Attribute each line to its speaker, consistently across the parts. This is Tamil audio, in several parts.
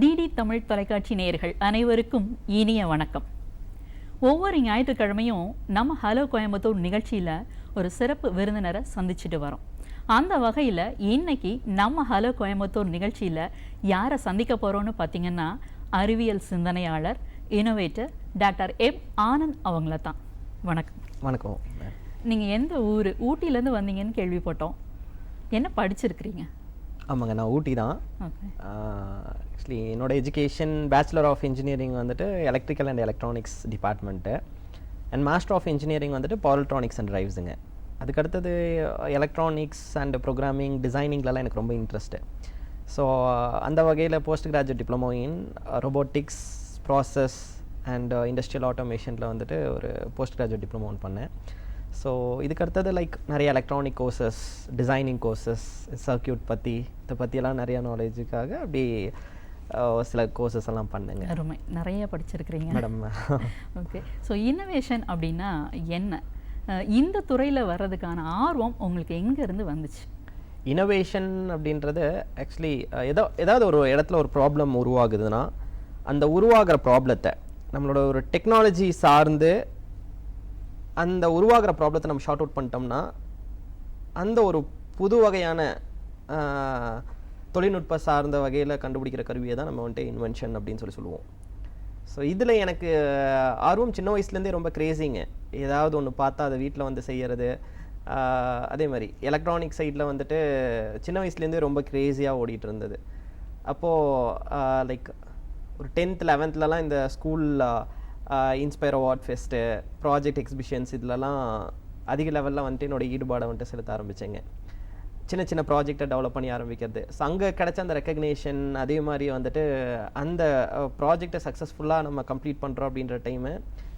Speaker 1: டிடி தமிழ் தொலைக்காட்சி நேயர்கள் அனைவருக்கும் இனிய வணக்கம். ஒவ்வொரு ஞாயிற்றுக்கிழமையும் நம்ம ஹலோ கோயம்புத்தூர் நிகழ்ச்சியில் ஒரு சிறப்பு விருந்தினரை சந்திச்சுட்டு வரோம். அந்த வகையில் இன்னைக்கு நம்ம ஹலோ கோயம்புத்தூர் நிகழ்ச்சியில் யாரை சந்திக்க போகிறோன்னு பார்த்தீங்கன்னா அறிவியல் சிந்தனையாளர் இனோவேட்டர் டாக்டர் எம் ஆனந்த் அவங்கள தான். வணக்கம்.
Speaker 2: வணக்கம்.
Speaker 1: நீங்கள் எந்த ஊர் ஊட்டியிலேருந்து வந்தீங்கன்னு கேள்விப்பட்டோம். என்ன படிச்சிருக்கிறீங்க?
Speaker 2: ஆமாங்க நான் ஊட்டி தான். ஆக்சுவலி என்னோட எஜுகேஷன் பேச்சுலர் ஆஃப் இன்ஜினியரிங் வந்துட்டு electrical and electronics department and master of engineering வந்துட்டு பாலிட்ரானிக்ஸ் அண்ட் டிரைவ்ஸுங்க அதுக்கடுத்தது எலக்ட்ரானிக்ஸ் அண்ட் ப்ரோக்ராமிங் டிசைனிங்லலாம் எனக்கு ரொம்ப இன்ட்ரெஸ்ட்டு ஸோ அந்த வகையில் post graduate diploma in robotics process and industrial ஆட்டோமேஷனில் வந்துட்டு ஒரு போஸ்ட் கிராஜுவேட் டிப்ளமோ ஒன்று பண்ணேன். ஸோ இதுக்கு அடுத்தது லைக் நிறைய electronic courses designing courses circuit பற்றி இதை பற்றியெல்லாம் நிறைய நாலேஜுக்காக அப்படி சில கோர்சஸ் எல்லாம் பண்ணுங்க.
Speaker 1: அருமை. நிறைய படிச்சிருக்கிறீங்க.
Speaker 2: மேடம்.
Speaker 1: ஓகே ஸோ இன்னோவேஷன் அப்படின்னா என்ன? இந்த துறையில் வர்றதுக்கான ஆர்வம் உங்களுக்கு எங்கேருந்து வந்துச்சு?
Speaker 2: இனோவேஷன் அப்படின்றது ஆக்சுவலி ஏதோ ஏதாவது ஒரு இடத்துல ஒரு ப்ராப்ளம் உருவாகுதுன்னா அந்த உருவாகிற ப்ராப்ளத்தை நம்மளோட ஒரு டெக்னாலஜி சார்ந்து அந்த உருவாகிற ப்ராப்ளத்தை நம்ம ஷார்ட் அவுட் பண்ணிட்டோம்னா அந்த ஒரு புது வகையான தொழில்நுட்ப சார்ந்த வகையில் கண்டுபிடிக்கிற கருவியை தான் நம்ம வந்துட்டு இன்வென்ஷன் அப்படின்னு சொல்லி சொல்லுவோம். ஸோ இதில் எனக்கு ஆர்வம் சின்ன வயசுலேருந்தே ரொம்ப க்ரேசிங்க ஏதாவது ஒன்று பார்த்தா அதை வீட்டில் வந்து செய்யறது. அதே மாதிரி எலக்ட்ரானிக் சைடில் வந்துட்டு சின்ன வயசுலேருந்தே ரொம்ப க்ரேஸியாக ஓடிட்டு இருந்தது அப்போது லைக் ஒரு டென்த் லெவன்த்லலாம் இந்த ஸ்கூலில் inspire award fest project exhibitions இதிலலாம் அதிக லெவலில் வந்துட்டு என்னோட ஈடுபாடை வந்துட்டு செலுத்த ஆரம்பித்தேங்க சின்ன சின்ன ப்ராஜெக்டை டெவலப் பண்ணி ஆரம்பிக்கிறது. ஸோ அங்கே கிடச்ச அந்த ரெக்கக்னேஷன் அதே மாதிரி வந்துட்டு அந்த ப்ராஜெக்டை சக்ஸஸ்ஃபுல்லாக நம்ம கம்ப்ளீட் பண்ணுறோம் அப்படின்ற டைமு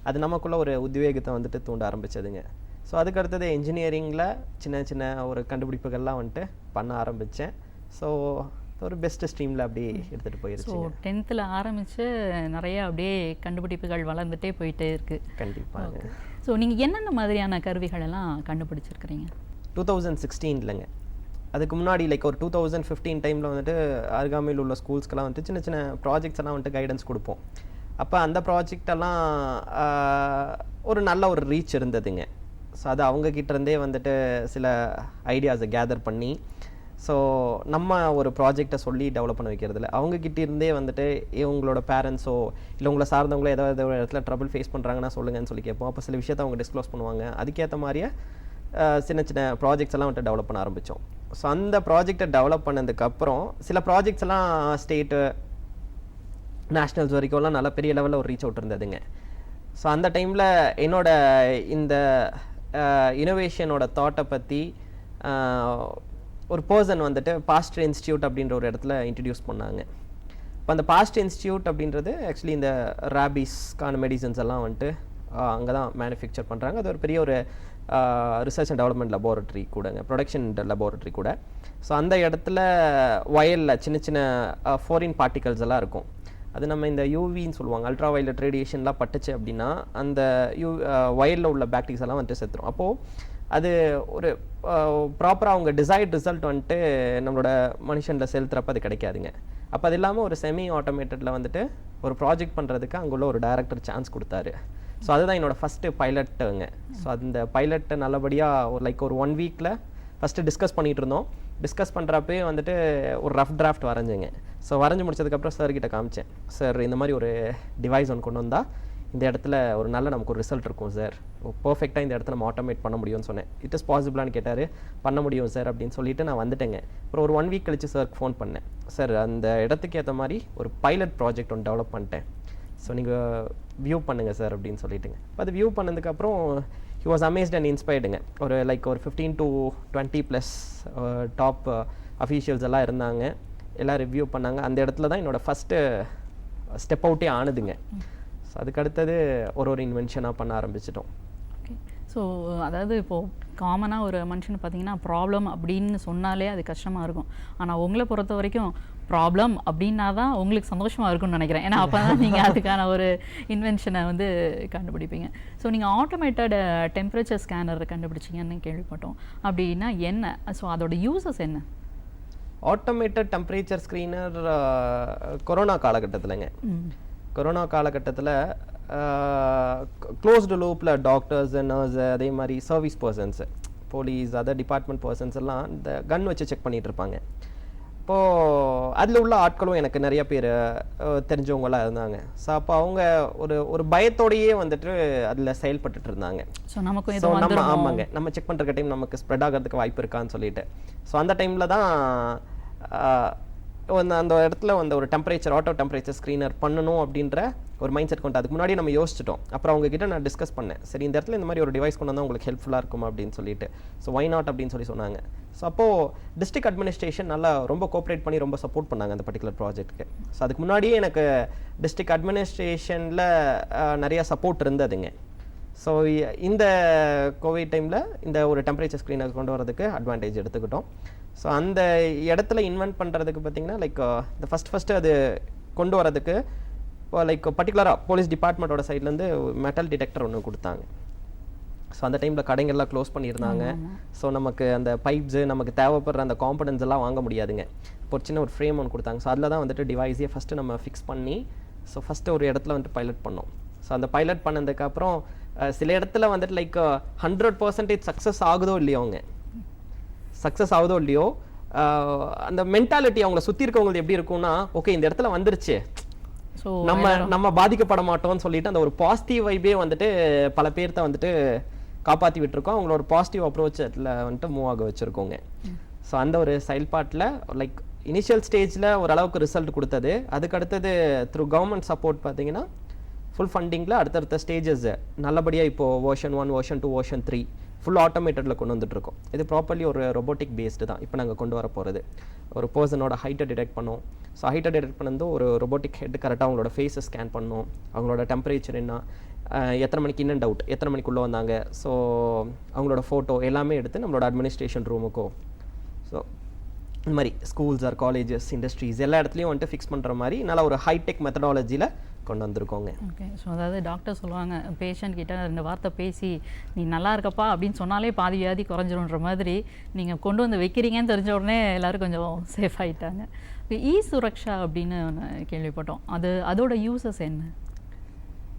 Speaker 2: அது நமக்குள்ள ஒரு உத்வேகத்தை வந்துட்டு தூண்ட ஆரம்பிச்சதுங்க. ஸோ அதுக்கு அடுத்தது இன்ஜினியரிங்கில் சின்ன சின்ன ஒரு கண்டுபிடிப்புகள்லாம் வந்துட்டு பண்ண ஆரம்பித்தேன் ஸோ ஒரு பெஸ்ட் ஸ்ட்ரீமில் அப்படி எடுத்துகிட்டு
Speaker 1: ஸோ
Speaker 2: போயிருச்சு
Speaker 1: டென்த்தில் ஆரம்பித்து நிறைய அப்படியே கண்டுபிடிப்புகள் வளர்ந்துட்டே போயிட்டே இருக்குது
Speaker 2: கண்டிப்பாங்க.
Speaker 1: ஸோ நீங்கள் என்னென்ன மாதிரியான கருவிகள் எல்லாம் கண்டுபிடிச்சிருக்கிறீங்க?
Speaker 2: டூ தௌசண்ட் சிக்ஸ்டீன்லங்க அதுக்கு முன்னாடி லைக் ஒரு டூ தௌசண்ட் ஃபிஃப்டீன் டைமில் வந்துட்டு அருகாமையில் உள்ள ஸ்கூல்ஸ்க்கெல்லாம் வந்துட்டு சின்ன சின்ன ப்ராஜெக்ட்ஸ் எல்லாம் வந்துட்டு கைடன்ஸ் கொடுப்போம். அப்போ அந்த ப்ராஜெக்ட் எல்லாம் ஆஹ், ஒரு நல்ல ஒரு ரீச் இருந்ததுங்க. ஸோ அது அவங்க கிட்ட இருந்தே வந்துட்டு சில ஐடியாஸை கேதர் பண்ணி ஸோ நம்ம ஒரு ப்ராஜெக்டை சொல்லி டெவலப் பண்ண வைக்கிறதுல அவங்கக்கிட்ட இருந்தே வந்துட்டு இவங்களோட பேரண்ட்ஸோ இல்லை உங்களை சார்ந்தவங்களோ ஏதாவது ஒரு இடத்துல ட்ரபிள் ஃபேஸ் பண்ணுறாங்கன்னா சொல்லுங்கன்னு சொல்லி கேட்போம். அப்போ சில விஷயத்தை அவங்க டிஸ்க்ளோஸ் பண்ணுவாங்க. அதுக்கேற்ற மாதிரியே சின்ன சின்ன ப்ராஜெக்ட்ஸ் எல்லாம் வந்துட்டு டெவலப் பண்ண ஆரம்பித்தோம் ஸோ அந்த ப்ராஜெக்டை டெவலப் பண்ணதுக்கப்புறம் சில ப்ராஜெக்ட்ஸ் எல்லாம் ஸ்டேட்டு நேஷ்னல்ஸ் வரைக்கும்லாம் நல்ல பெரிய லெவலில் ஒரு ரீச் அவுட் இருந்ததுங்க. ஸோ அந்த டைமில் என்னோட இந்த இனோவேஷனோட தாட்டை பற்றி ஒரு பர்சன் வந்துட்டு பாஸ்டர் இன்ஸ்டியூட் அப்படின்ற ஒரு இடத்துல இன்ட்ரடியூஸ் பண்ணாங்க. இப்போ அந்த பாஸ்ட் இன்ஸ்டியூட் அப்படின்றது ஆக்சுவலி இந்த ரேபிஸ்க்கான மெடிசன்ஸ் எல்லாம் வந்துட்டு அங்கே தான் மேனுஃபேக்சர் பண்ணுறாங்க அது ஒரு பெரிய ஒரு ரிசர்ச் அண்ட் டெவலப்மெண்ட் லெபார்ட்ரி கூடங்க. ப்ரொடக்ஷன் லெபார்ட்ரி கூட. ஸோ அந்த இடத்துல வயலில் சின்ன சின்ன ஃபோரின் பார்ட்டிகல்ஸ் எல்லாம் இருக்கும். அது நம்ம இந்த யூவின்னு சொல்லுவாங்க. அல்ட்ரா வயலட் ரேடியேஷன்லாம் பட்டுச்சு அப்படின்னா அந்த யூ வயலில் உள்ள பேக்டீரியாஸ் எல்லாம் வந்துட்டு செத்துரும். அப்போது அது ஒரு ப்ராப்பராக அவங்க டிசைர்ட் ரிசல்ட் வந்துட்டு நம்மளோட மனுஷனில் செலுத்துறப்ப அது கிடைக்காதுங்க. அப்போ அது இல்லாமல் ஒரு செமி ஆட்டோமேட்டடில் வந்துட்டு ஒரு ப்ராஜெக்ட் பண்ணுறதுக்கு அங்குள்ள ஒரு டைரக்டர் சான்ஸ் கொடுத்தாரு. ஸோ அதுதான் என்னோட ஃபஸ்ட்டு பைலட்டுங்க ஸோ அந்த பைலட்டை நல்லபடியாக ஒரு லைக் ஒரு ஒன் வீக்கில் ஃபஸ்ட்டு டிஸ்கஸ் பண்ணிகிட்டு இருந்தோம். டிஸ்கஸ் பண்ணுறப்பே வந்துட்டு ஒரு ரஃப் டிராஃப்ட் வரைஞ்சிங்க. ஸோ வரைஞ்சி முடிச்சதுக்கப்புறம் சார் கிட்ட காமிச்சேன். சார் இந்த மாதிரி ஒரு டிவைஸ் ஒன்று கொண்டு வந்தால் இந்த இடத்துல ஒரு நல்ல நமக்கு ஒரு ரிசல்ட் இருக்கும் சார் பர்ஃபெக்டாக இந்த இடத்துல நம்ம ஆட்டோமேட் பண்ண முடியும்னு சொன்னேன். இட் இஸ் பாசிபிளான்னு கேட்டார். பண்ண முடியும் சார் அப்படின்னு சொல்லிட்டு நான் வந்துட்டேங்க. அப்புறம் ஒரு ஒன் வீக் கழிச்சு சாருக்கு ஃபோன் பண்ணேன். சார் அந்த இடத்துக்கு ஏற்ற மாதிரி ஒரு பைலட் ப்ராஜெக்ட் ஒன்று டெவலப் பண்ணிட்டேன். ஸோ நீங்கள் வியூ பண்ணுங்கள் சார் அப்படின்னு சொல்லிட்டுங்க. இப்போ அது வியூ பண்ணதுக்கப்புறம் ஹி வாஸ் அமேஸ்ட் அண்ட் இன்ஸ்பைர்டுங்க ஒரு லைக் ஒரு fifteen to twenty plus top officials எல்லாம் இருந்தாங்க. எல்லாம் ரிவ்யூ பண்ணாங்க. அந்த இடத்துல தான் என்னோட ஃபஸ்ட்டு ஸ்டெப் அவுட்டே ஆனதுங்க. ஸோ அதுக்கு அடுத்தது ஒரு ஒரு இன்வென்ஷனாக பண்ண ஆரம்பிச்சிட்டோம்.
Speaker 1: ஓகே ஸோ அதாவது இப்போது காமனாக ஒரு மனுஷன் பார்த்தீங்கன்னா ப்ராப்ளம் அப்படின்னு சொன்னாலே அது கஷ்டமாக இருக்கும். ஆனால் உங்களை பொறுத்த வரைக்கும் ப்ராப்ளம் அப்படின்னா தான் உங்களுக்கு சந்தோஷமாக இருக்கும்னு நினைக்கிறேன். ஏன்னா அப்போ தான் நீங்கள் அதுக்கான ஒரு இன்வென்ஷனை வந்து கண்டுபிடிப்பீங்க. ஸோ நீங்கள் ஆட்டோமேட்டட் டெம்பரேச்சர் ஸ்கேனர் கண்டுபிடிச்சிங்கன்னு கேள்விப்பட்டோம். அப்படின்னா என்ன? ஸோ அதோட யூசஸ் என்ன?
Speaker 2: ஆட்டோமேட்டட் டெம்பரேச்சர் ஸ்க்ரீனர் கொரோனா காலகட்டத்திலங்க.
Speaker 1: ம்.
Speaker 2: கொரோனா காலகட்டத்தில் க்ளோஸ்டு லூப்பில் டாக்டர்ஸ் நர்ஸ் அதே மாதிரி service persons police other department persons எல்லாம் இந்த கன் வச்சு செக் பண்ணிட்டு இருப்பாங்க. இப்போது அதில் உள்ள ஆட்களும் எனக்கு நிறைய பேர் தெரிஞ்சவங்களாம் இருந்தாங்க. ஸோ அப்போ அவங்க ஒரு ஒரு பயத்தோடையே வந்துட்டு அதில் செயல்பட்டுட்டு இருந்தாங்க.
Speaker 1: ஸோ நமக்கும்
Speaker 2: ஸோ நம்ம ஆமாங்க. நம்ம செக் பண்ணுற டைம் நமக்கு ஸ்ப்ரெட் ஆகிறதுக்கு வாய்ப்பு இருக்கான்னு சொல்லிட்டு. ஸோ அந்த டைமில் தான் வந்து அந்த அந்த இடத்துல அந்த ஒரு டெம்பரேச்சர் ஆட்டோ டெம்பரேச்சர் ஸ்க்ரீனர் பண்ணணும் அப்படின்ற ஒரு மைண்ட் செட் கொண்டு அதுக்கு முன்னாடி நம்ம யோசிச்சிட்டோம். அப்புறம் அவங்ககிட்ட நான் டிஸ்கஸ் பண்ணேன். சரி இந்த இடத்துல இந்த மாதிரி ஒரு டிவைஸ் கொண்டு வந்தால் உங்களுக்கு ஹெல்ப்ஃபுல்லாக இருக்கும் அப்படின்னு சொல்லிட்டு. ஸோ ஒய் நாட் அப்படின்னு சொல்லி சொன்னாங்க. ஸோ அப்போது டிஸ்ட்ரிக்ட் அட்மினிஸ்ட்ரேஷன் நல்லா ரொம்ப கோஆப்ரேட் பண்ணி ரொம்ப சப்போர்ட் பண்ணாங்க அந்த பர்டிகுலர் ப்ராஜெக்ட்டுக்கு ஸோ அதுக்கு முன்னாடியே எனக்கு டிஸ்ட்ரிக்ட் அட்மினிஸ்ட்ரேஷனில் நிறையா சப்போர்ட் இருந்ததுங்க. ஸோ இந்த கோவிட் டைமில் இந்த ஒரு டெம்பரேச்சர் ஸ்க்ரீனர் கொண்டு வரதுக்கு அட்வான்டேஜ் எடுத்துக்கிட்டோம். ஸோ அந்த இடத்துல இன்வென்ட் பண்ணுறதுக்கு பார்த்தீங்கன்னா லைக் இந்த ஃபஸ்ட் ஃபஸ்ட்டு அது கொண்டு வரதுக்கு இப்போ லைக் பர்டிகுலராக போலீஸ் டிபார்ட்மெண்ட்டோட சைட்லேருந்து மெட்டல் டிடெக்டர் ஒன்று கொடுத்தாங்க. ஸோ அந்த டைமில் கடைங்கள்லாம் க்ளோஸ் பண்ணியிருந்தாங்க. ஸோ நமக்கு அந்த பைப்ஸு நமக்கு தேவைப்படுற அந்த காம்பனன்ஸ் எல்லாம் வாங்க முடியாதுங்க. இப்போ ஒரு சின்ன ஒரு ஃப்ரேம் ஒன்று கொடுத்தாங்க. ஸோ அதில் தான் வந்துட்டு டிவைஸே ஃபஸ்ட்டு நம்ம ஃபிக்ஸ் பண்ணி ஸோ ஃபஸ்ட்டு ஒரு இடத்துல வந்துட்டு பைலட் பண்ணோம். ஸோ அந்த பைலட் பண்ணதுக்கப்புறம் அஹ், சில இடத்துல வந்துட்டு லைக் ஹண்ட்ரட் பர்சன்டேஜ் சக்ஸஸ் ஆகுதோ இல்லையோங்க. சக்ஸஸ் ஆகுதோ இல்லையோ அந்த மென்டாலிட்டி அவங்கள சுற்றி இருக்கவங்களுக்கு எப்படி இருக்கும்னா ஓகே இந்த இடத்துல வந்துருச்சு. நம்ம நம்ம பாதிக்கப்பட மாட்டோம்னு சொல்லிட்டு அந்த ஒரு பாசிட்டிவ் வைபே வந்துட்டு பல பேர்த்த வந்துட்டு காப்பாற்றி விட்டுருக்கோம். அவங்களோட ஒரு பாசிட்டிவ் அப்ரோச் அதில் வந்துட்டு மூவ் ஆக வச்சுருக்கோங்க. ஸோ அந்த ஒரு செயல்பாட்டில் லைக் இனிஷியல் ஸ்டேஜில் ஓரளவுக்கு ரிசல்ட் கொடுத்தது. அதுக்கு அடுத்தது த்ரூ கவர்மெண்ட் சப்போர்ட் பார்த்தீங்கன்னா ஃபுல் ஃபண்டிங்கில் அடுத்தடுத்த ஸ்டேஜஸ் நல்லபடியாக இப்போது version one version two version three full ஆட்டோமேட்டடில் கொண்டு வந்துட்டு இருக்கோம் இது ப்ராப்பர்லி ஒரு ரொபோட்டிக் பேஸ்டு தான். இப்போ நாங்கள் கொண்டு வர போகிறது ஒரு பர்சனோட ஹைட்டை டிடெக்ட் பண்ணோம். ஸோ ஹைட்டை டிடெக்ட் பண்ணது ஒரு ரொபோட்டிக் ஹெட் கரெக்டாக அவங்களோட ஃபேஸை ஸ்கேன் பண்ணோம். அவங்களோட டெம்பரேச்சர் என்ன? எத்தனை மணிக்கு இன்னும் டவுட் எத்தனை மணிக்குள்ளே வந்தாங்க? ஸோ அவங்களோட ஃபோட்டோ எல்லாமே எடுத்து நம்மளோட அட்மினிஸ்ட்ரேஷன் ரூமுக்கோ ஸோ இந்த மாதிரி ஸ்கூல்ஸ் ஆர் காலேஜஸ் இண்டஸ்ட்ரீஸ் எல்லா இடத்துலையும் வந்துட்டு ஃபிக்ஸ் பண்ணுற மாதிரி நல்லா ஒரு ஹைடெக் மெத்தடாலஜியில் கொண்டு வந்திருக்கோங்க.
Speaker 1: ஓகே ஸோ அதாவது டாக்டர் சொல்லுவாங்க பேஷண்ட் கிட்ட ரெண்டு வார்த்தை பேசி நீ நல்லா இருக்கப்பா அப்படின்னு சொன்னாலே பாதி வியாதி குறைஞ்சிரும்ன்ற மாதிரி நீங்கள் கொண்டு வந்து வைக்கிறீங்கன்னு தெரிஞ்ச உடனே எல்லாரும் கொஞ்சம் சேஃப் ஆயிட்டாங்க. இப்போ இ சுரக்ஷா அப்படின்னு கேள்விப்பட்டோம். அது அதோட யூசஸ் என்ன?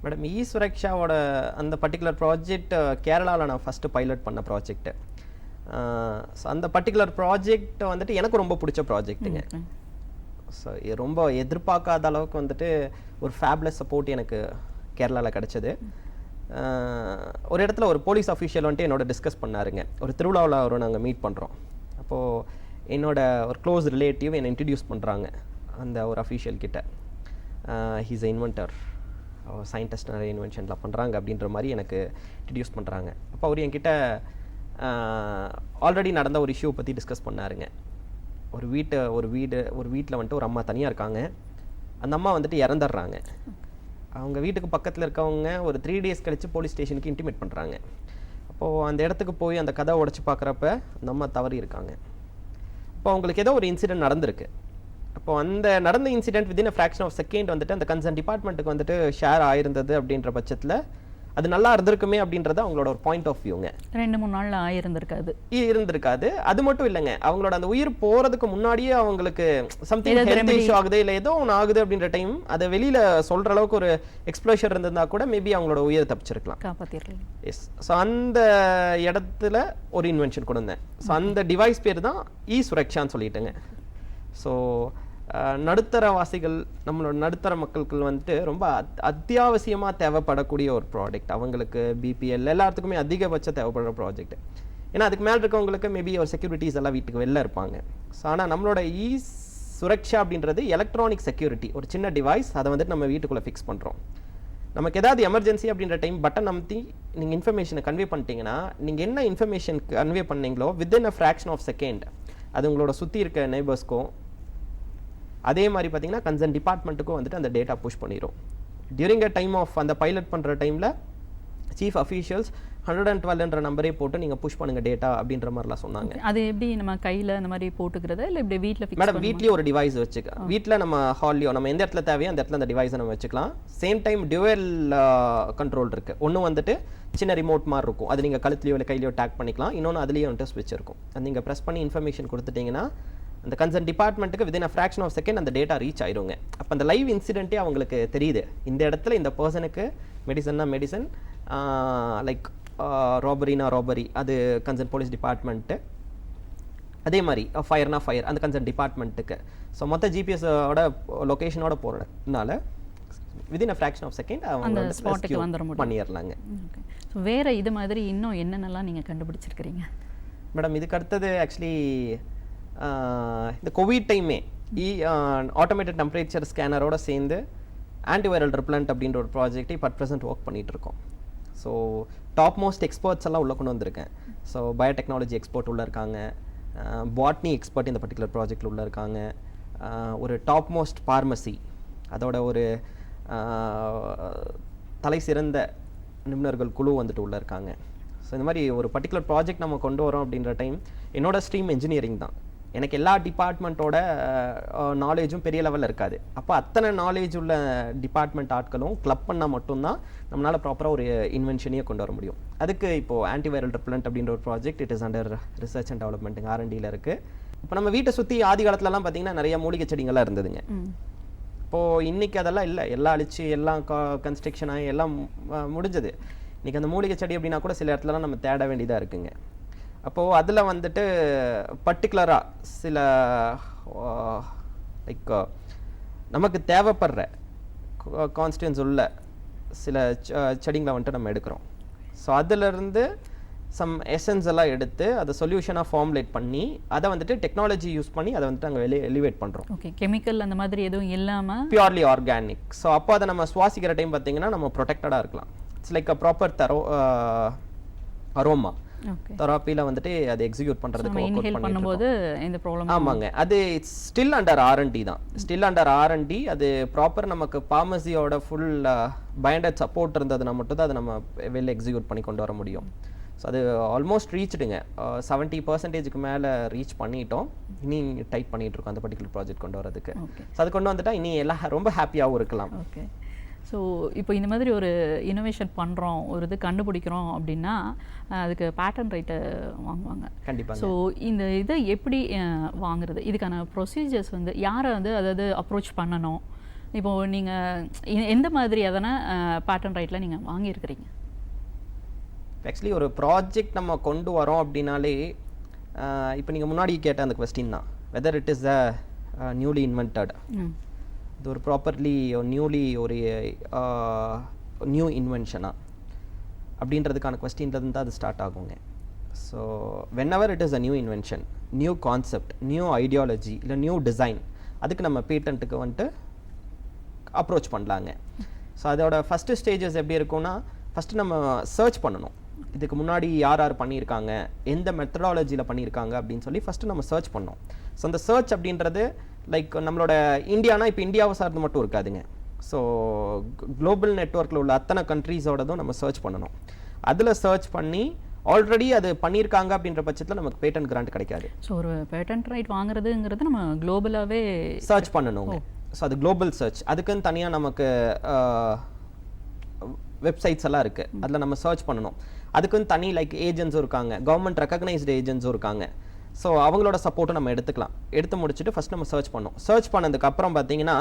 Speaker 2: மேடம் இ சுரக்ஷாவோட அந்த பர்டிகுலர் ப்ராஜெக்ட் கேரளாவில் நான் ஃபஸ்ட்டு பைலட் பண்ண ப்ராஜெக்ட்டு ஸோ அந்த பர்டிகுலர் ப்ராஜெக்ட் வந்துட்டு எனக்கு ரொம்ப பிடிச்ச ப்ராஜெக்ட்டுங்க. ஸோ ரொம்ப எதிர்பார்க்காத அளவுக்கு வந்துட்டு ஒரு ஃபேப்லெஸ் சப்போர்ட் எனக்கு கேரளாவில் கிடச்சிது. ஒரு இடத்துல ஒரு போலீஸ் அஃபீஷியல் வந்துட்டு என்னோட டிஸ்கஸ் பண்ணாருங்க. ஒரு திருவிழாவில் ஒரு நாங்கள் மீட் பண்ணுறோம் அப்போது என்னோட ஒரு க்ளோஸ் ரிலேட்டிவ் என்னை இன்ட்ரடியூஸ் பண்ணுறாங்க அந்த ஒரு அஃபீஷியல் கிட்ட. ஹீஸ் அ இன்வென்டர் சயின்டிஸ்ட் நிறைய இன்வென்ஷன்லாம் பண்ணுறாங்க அப்படின்ற மாதிரி எனக்கு இன்ட்ரடியூஸ் பண்ணுறாங்க அப்போ அவர் என்கிட்ட ஆல்ரெடி நடந்த ஒரு இஷ்யூ பற்றி டிஸ்கஸ் பண்ணாருங்க. ஒரு வீட்டை ஒரு வீடு ஒரு வீட்டில் வந்துட்டு ஒரு அம்மா தனியாக இருக்காங்க. அந்த அம்மா வந்துட்டு இறந்துடுறாங்க. அவங்க வீட்டுக்கு பக்கத்தில் இருக்கவங்க ஒரு த்ரீ டேஸ் கழித்து போலீஸ் ஸ்டேஷனுக்கு இன்டிமேட் பண்ணுறாங்க அப்போது அந்த இடத்துக்கு போய் அந்த கதை உடச்சி பார்க்குறப்ப அந்த அம்மா தவறி இருக்காங்க. அப்போ அவங்களுக்கு ஏதோ ஒரு இன்சிடென்ட் நடந்திருக்கு. அப்போ அந்த நடந்த incident within fraction of second வந்துட்டு அந்த கன்சர்ன் டிபார்ட்மெண்ட்டுக்கு வந்துட்டு ஷேர் ஆயிருந்தது அப்படின்ற பட்சத்தில் அது நல்லா இருந்திருக்குமே அப்படின்றது அவங்களோட ஒரு பாயிண்ட் ஆஃப் வியூங்க
Speaker 1: ரெண்டு மூணு நாளில் ஆயிருந்திருக்காது.
Speaker 2: இருந்திருக்காது. அது மட்டும் இல்லைங்க. அவங்களோட அந்த உயிர் போறதுக்கு முன்னாடியே அவங்களுக்கு சம்திங் ஹெல்த் இஷ்யூ ஆகுது இல்லை ஏதோ ஒன்று ஆகுது அப்படின்ற டைம் அதை வெளியில சொல்ற அளவுக்கு ஒரு எக்ஸ்ப்ளோஷர் இருந்திருந்தா கூட மேபி அவங்களோட உயிர் தப்பிச்சிருக்கலாம். எஸ் ஸோ அந்த இடத்துல ஒரு இன்வென்ஷன் கொண்டு வந்தேன் ஸோ அந்த டிவைஸ் பேர் தான் இ சுரக்ஷான்னு சொல்லிட்டுங்க. ஸோ நடுத்தர வாசிகள் நம்மளோட நடுத்தர மக்களுக்கு வந்துட்டு ரொம்ப அத்- தேவைப்படக்கூடிய ஒரு ப்ராடக்ட் அவங்களுக்கு பிபிஎல் எல்லாத்துக்குமே அதிகபட்ச தேவைப்படுற ப்ராஜெக்ட் ஏன்னா அதுக்கு மேலே இருக்கவங்களுக்கு மேபி ஒரு செக்யூரிட்டிஸ் எல்லாம் வீட்டுக்கு வெளில இருப்பாங்க. ஸோ ஆனால் நம்மளோட இ சுரக்ஷா அப்படின்றது எலக்ட்ரானிக் செக்யூரிட்டி ஒரு சின்ன டிவைஸ் அதை வந்துட்டு நம்ம வீட்டுக்குள்ளே ஃபிக்ஸ் பண்ணுறோம் நமக்கு ஏதாவது எமர்ஜென்சி அப்படின்ற டைம் பட்டன் அமுத்தி நீங்கள் இன்ஃபர்மேஷனை கன்வே பண்ணிட்டீங்கன்னா நீங்கள் என்ன இன்ஃபர்மேஷன் கன்வே பண்ணீங்களோ within a fraction of second அது உங்களோட சுற்றி இருக்க நெய்பர்ஸ்க்கும் அதே மாதிரி பார்த்தீங்கன்னா கன்சர்ன் டிபார்ட்மெண்ட்டுக்கும் வந்துட்டு அந்த டேட்டா புஷ் பண்ணிடும் டியூரிங் அ டைம் ஆஃப் அந்த பைலட் பண்ணுற டைமில் சீஃப் அஃபீஷியல்ஸ் ஹண்ட்ரட் அண்ட் டுவெல்ன்ற நம்பரே போட்டு நீங்கள் புஷ் பண்ணுங்க டேட்டா அப்படின்ற மாதிரிலாம் சொன்னாங்க.
Speaker 1: அது எப்படி நம்ம கையில் அந்த மாதிரி போட்டுக்கிறதா? இல்லை இப்படி வீட்டில்
Speaker 2: மேடம் வீட்லயே ஒரு டிவைஸ் வச்சுக்க. வீட்டில் நம்ம ஹால்லையோ நம்ம எந்த இடத்துல தேவையோ அந்த இடத்துல அந்த டிவைஸை நம்ம வச்சுக்கலாம். சேம் டைம் டியூவல் கண்ட்ரோல் இருக்கு. ஒன்று வந்துட்டு சின்ன ரிமோட் மாதிரி இருக்கும். அது நீங்கள் கழுத்துலையோ இல்லை கையிலையோ டேக் பண்ணிக்கலாம். இன்னொன்று அதுலேயே வந்துட்டு ஸ்விட்ச் இருக்கும். அது நீங்கள் ப்ரெஸ் பண்ணி இன்ஃபர்மேஷன் கொடுத்துட்டீங்கன்னா அந்த கன்சர்ன் டிபார்ட்மெண்ட்டுக்கு within a fraction of second அந்த டேட்டா ரீச் ஆயிருங்க. அப்போ அந்த லைவ் இன்சிடென்ட்டே அவங்களுக்கு தெரியுது. இந்த இடத்துல இந்த பர்சனுக்கு மெடிசன்னா மெடிசன் லைக் ராபரினா ராபரி அது கன்சர்ன் போலீஸ் டிபார்ட்மெண்ட்டு அதே மாதிரி ஃபயர்னா ஃபயர் அந்த கன்சர்ன் டிபார்ட்மெண்ட்டுக்கு ஸோ மொத்த ஜிபிஎஸோட லொக்கேஷனோட போகிறதுனால within a fraction of second அவங்க
Speaker 1: அந்த
Speaker 2: வந்து
Speaker 1: spot க்கு
Speaker 2: rescue
Speaker 1: வந்துட முடியும்.
Speaker 2: பண்ணிடலாங்க.
Speaker 1: ஸோ வேறு இது மாதிரி இன்னும் என்னென்னலாம் நீங்கள் கண்டுபிடிச்சிருக்கிறீங்க?
Speaker 2: மேடம் இதுக்கு அடுத்தது ஆக்சுவலி இந்த கோவிட் டைமே இ ஆட்டோமேட்டட் டெம்பரேச்சர் ஸ்கேனரோட சேர்ந்து ஆன்டிவைரல் ரிப்ளண்ட் அப்படின்ற ஒரு ப்ராஜெக்ட் இப்போ அட் ப்ரெசென்ட் ஒர்க் பண்ணிகிட்ருக்கோம் ஸோ டாப் மோஸ்ட் எக்ஸ்பர்ட்ஸ் எல்லாம் உள்ள கொண்டு வந்திருக்கேன். ஸோ பயோடெக்னாலஜி எக்ஸ்பர்ட் உள்ள இருக்காங்க. பாட்னி எக்ஸ்பர்ட் இந்த பர்டிகுலர் ப்ராஜெக்டில் உள்ள இருக்காங்க. ஒரு டாப் மோஸ்ட் ஃபார்மசி அதோட ஒரு தலை சிறந்த நிபுணர்கள் குழு வந்துட்டு உள்ளே இருக்காங்க. ஸோ இந்த மாதிரி ஒரு பர்டிகுலர் ப்ராஜெக்ட் நம்ம கொண்டு வரோம் அப்படின்ற டைம் என்னோடய ஸ்ட்ரீம் இன்ஜினியரிங் தான். எனக்கு எல்லா டிபார்ட்மெண்ட்டோட நாலேஜும் பெரிய லெவலில் இருக்காது. அப்போ அத்தனை நாலேஜ் உள்ள டிபார்ட்மெண்ட் ஆட்களும் கிளப் பண்ணால் மட்டும்தான் நம்மளால் ப்ராப்பராக ஒரு இன்வென்ஷனையே கொண்டு வர முடியும். அதுக்கு இப்போது ஆன்டிவைரல் ரிப்ளண்ட் அப்படின்ற ஒரு project it is under research and development ஆர்என்டியில் இருக்குது இப்போ நம்ம வீட்டை சுற்றி ஆதி காலத்துலலாம் பார்த்தீங்கன்னா நிறைய மூலிகை செடிங்கள்லாம் இருந்ததுங்க. இப்போது இன்னைக்கு அதெல்லாம் இல்லை. எல்லாம் அழிச்சு எல்லாம் கன்ஸ்ட்ரக்ஷன் ஆகி எல்லாம் முடிஞ்சது. இன்னைக்கு அந்த மூலிகை செடி அப்படின்னா கூட சில இடத்துலலாம் நம்ம தேட வேண்டியதாக இருக்குங்க. அப்போது அதில் வந்துட்டு பர்டிகுலராக சில லைக் நமக்கு தேவைப்படுற கான்ஸ்டியன்ஸ் உள்ள சில செடிங்களை வந்துட்டு நம்ம எடுக்கிறோம். ஸோ அதிலிருந்து சம் எசன்ஸ் எல்லாம் எடுத்து அதை சொல்யூஷனாக ஃபார்முலேட் பண்ணி அதை வந்துட்டு டெக்னாலஜி யூஸ் பண்ணி அதை வந்துட்டு நாங்கள் வெளியே எலிவேட் பண்ணுறோம்
Speaker 1: ஓகே கெமிக்கல் அந்த மாதிரி எதுவும் இல்லாமல்
Speaker 2: பியூர்லி ஆர்கானிக் ஸோ அப்போ அதை நம்ம சுவாசிக்கிற டைம் பார்த்தீங்கன்னா நம்ம ப்ரொடெக்டடாக இருக்கலாம். It's like a proper thorough aroma தெராப்பியில் வந்துட்டு அதை எக்ஸிக்யூட் பண்ணுறதுக்கு ஒர்க்
Speaker 1: பண்ணும்போது எந்த ப்ராப்ளம்
Speaker 2: ஆமாங்க. அது it's still under R and D தான். Still under R and D அது ப்ராப்பர் நமக்கு ஃபார்மசியோட ஃபுல் பைண்டட் சப்போர்ட் இருந்ததுன்னா மட்டும் தான் அதை நம்ம வெளில எக்ஸிக்யூட் பண்ணி கொண்டு வர முடியும். ஸோ அது ஆல்மோஸ்ட் ரீச்டுங்க செவன்ட்டி பர்சன்டேஜுக்கு மேலே ரீச் பண்ணிட்டோம். இனி டைட் பண்ணிட்டு இருக்கோம் அந்த பர்டிகுலர் ப்ராஜெக்ட் கொண்டு வரதுக்கு ஸோ அது கொண்டு வந்துட்டா இனி எல்லாம் ரொம்ப ஹாப்பியாகவும் இருக்கலாம்.
Speaker 1: ஓகே ஸோ இப்போ இந்த மாதிரி ஒரு இனோவேஷன் பண்ணுறோம் ஒரு இது கண்டுபிடிக்கிறோம் அப்படின்னா அதுக்கு பேட்டன் ரைட்டை வாங்குவாங்க.
Speaker 2: கண்டிப்பாங்க.
Speaker 1: ஸோ இந்த இதை எப்படி வாங்குறது? இதுக்கான ப்ரொசீஜர்ஸ் வந்து யாரை வந்து அதாவது அப்ரோச் பண்ணணும்? இப்போது நீங்கள் எந்த மாதிரி அதனை பேட்டன் ரைட்டில் நீங்கள் வாங்கியிருக்கிறீங்க?
Speaker 2: ஆக்சுவலி ஒரு ப்ராஜெக்ட் நம்ம கொண்டு வரோம் அப்படின்னாலே இப்போ நீங்கள் முன்னாடி கேட்ட அந்த கொஸ்டின் தான். Whether it is a newly invented இது ஒரு ப்ராப்பர்லி நியூலி ஒரு நியூ இன்வென்ஷனா அப்படின்றதுக்கான கொஸ்டின்லேருந்து தான் அது ஸ்டார்ட் ஆகுங்க. So whenever it is a new invention new concept new ideology இல்லை நியூ டிசைன் அதுக்கு நம்ம பேட்டன்ட்டுக்கு வந்துட்டு அப்ரோச் பண்ணலாங்க. ஸோ அதோட ஃபஸ்ட்டு ஸ்டேஜஸ் எப்படி இருக்கும்னா ஃபஸ்ட்டு நம்ம சர்ச் பண்ணணும். இதுக்கு முன்னாடி யார் யார் பண்ணியிருக்காங்க எந்த மெத்தடாலஜியில் பண்ணியிருக்காங்க அப்படின்னு சொல்லி ஃபஸ்ட்டு நம்ம சர்ச் பண்ணோம் ஸோ அந்த சர்ச் அப்படின்றது லைக் நம்மளோட இந்தியானா இப்போ இந்தியாவை சார்ந்து மட்டும் இருக்காதுங்க. ஸோ குளோபல் நெட்ஒர்க்கில் உள்ள அத்தனை கண்ட்ரீஸோடதும் நம்ம சர்ச் பண்ணணும். அதில் சர்ச் பண்ணி ஆல்ரெடி அது பண்ணியிருக்காங்க அப்படின்ற பட்சத்தில் நமக்கு பேட்டன் கிராண்ட் கிடைக்காது.
Speaker 1: ஸோ ஒரு பேட்டன் ரைட் வாங்குறதுங்கிறது நம்ம குளோபலாகவே
Speaker 2: சர்ச் பண்ணணுங்க. ஸோ அது குளோபல் சர்ச் அதுக்குன்னு தனியாக நமக்கு வெப்சைட்ஸ் எல்லாம் இருக்கு. அதில் நம்ம சர்ச் பண்ணணும். அதுக்குன்னு தனி லைக் ஏஜென்ட்ஸும் இருக்காங்க. கவர்மெண்ட் ரெக்கக்னைஸ்டு ஏஜென்ட்ஸும் இருக்காங்க. ஸோ அவங்களோட சப்போர்ட்டும் நம்ம எடுத்துக்கலாம். எடுத்து முடிச்சுட்டு ஃபஸ்ட் நம்ம சர்ச் பண்ணோம். சர்ச் பண்ணதுக்கப்புறம் பார்த்தீங்கன்னா